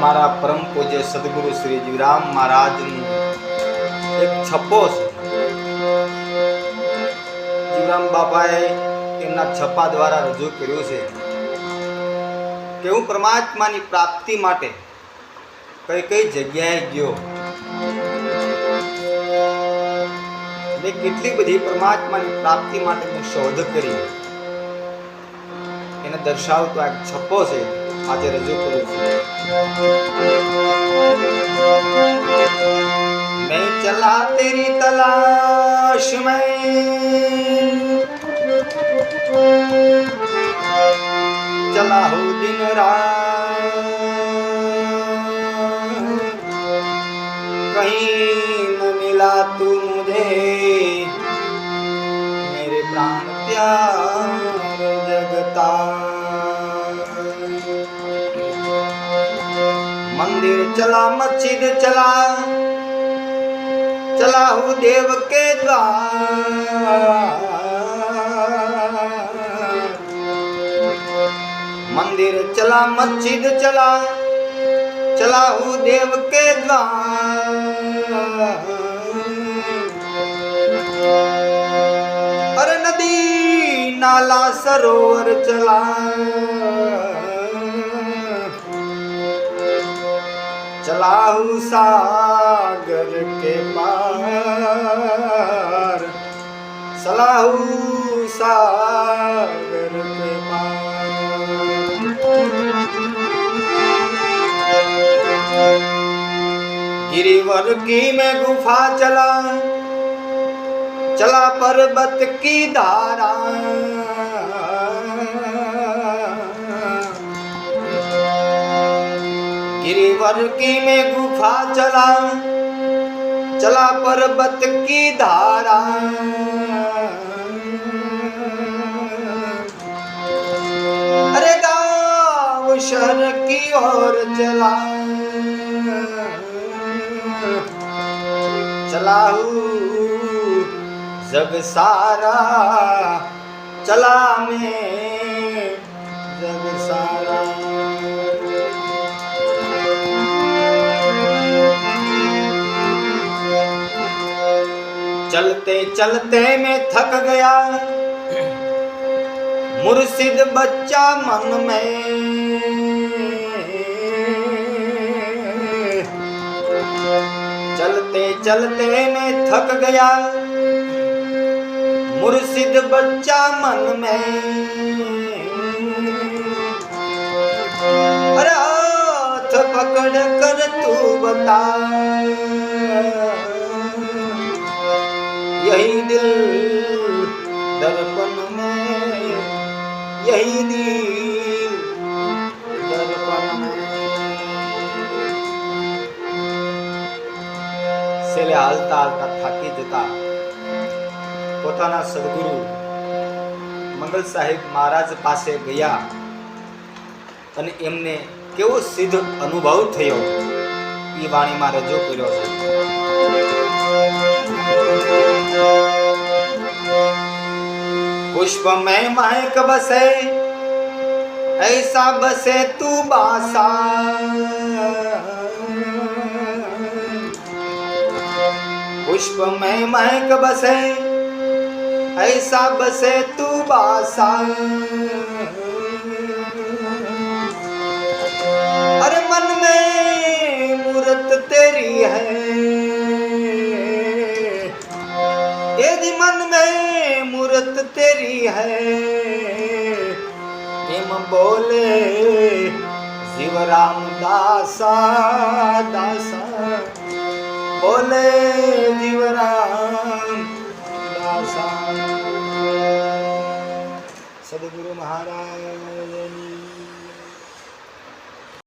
અમારા પરમ પૂજ્ય સદગુરુ શ્રી જીવરામ મહારાજનું એક છપ્પો છે. જીવરામ બાપાએ એમના છપ્પા દ્વારા રજૂ કર્યું છે કે હું પરમાત્માની પ્રાપ્તિ માટે કઈ કઈ જગ્યાએ ગયો. મેં કેટલી બધી પરમાત્માની પ્રાપ્તિ માટે હું શોધ કરી. એને દર્શાવતો આ છપ્પો છે. આજે રજૂ કરું છું मैं चला तेरी तलाश में चला हूँ दिन रात कहीं न मिला तू मुझे मेरे प्राण प्यार मंदिर चला मस्जिद चला। चला हूँ देव के द्वार। मंदिर चला मस्जिद चला। चला हूँ देव के द्वार। अरे नदी नाला सरोवर चला चला हूँ सागर के पार। चला सागर के पार। गिरिवर की मैं गुफा चला चला पर्वत की धारा। गिरिवर की मैं गुफा चला। चला पर्वत की धारा। अरे गाँव शहर की ओर चला। चला जग सारा। चला में जग सारा। चलते चलते मैं थक गया। मुर्शिद बच्चा मन में। चलते चलते मैं थक गया। मुर्शिद बच्चा मन में। हाथ पकड़ कर तू बता। यही दिल दर्पण में यही दिल दर्पण में છેલ્લે હાલતા હાલતા થાકી જતા પોતાના સદગુરુ મંગલ સાહેબ મહારાજ પાસે ગયા અને એમને કેવો સિદ્ધ અનુભવ થયો એ વાણીમાં રજૂ કર્યો છે पुष्प में महक बसे, ऐसा बसे तू बासा। पुष्प में महक बसे, ऐसा बसे तू बासा। यदि मन में मूर्त तेरी है बोले शिव राम दासा। दासा बोले शिव राम दासा। सदगुरु महाराज।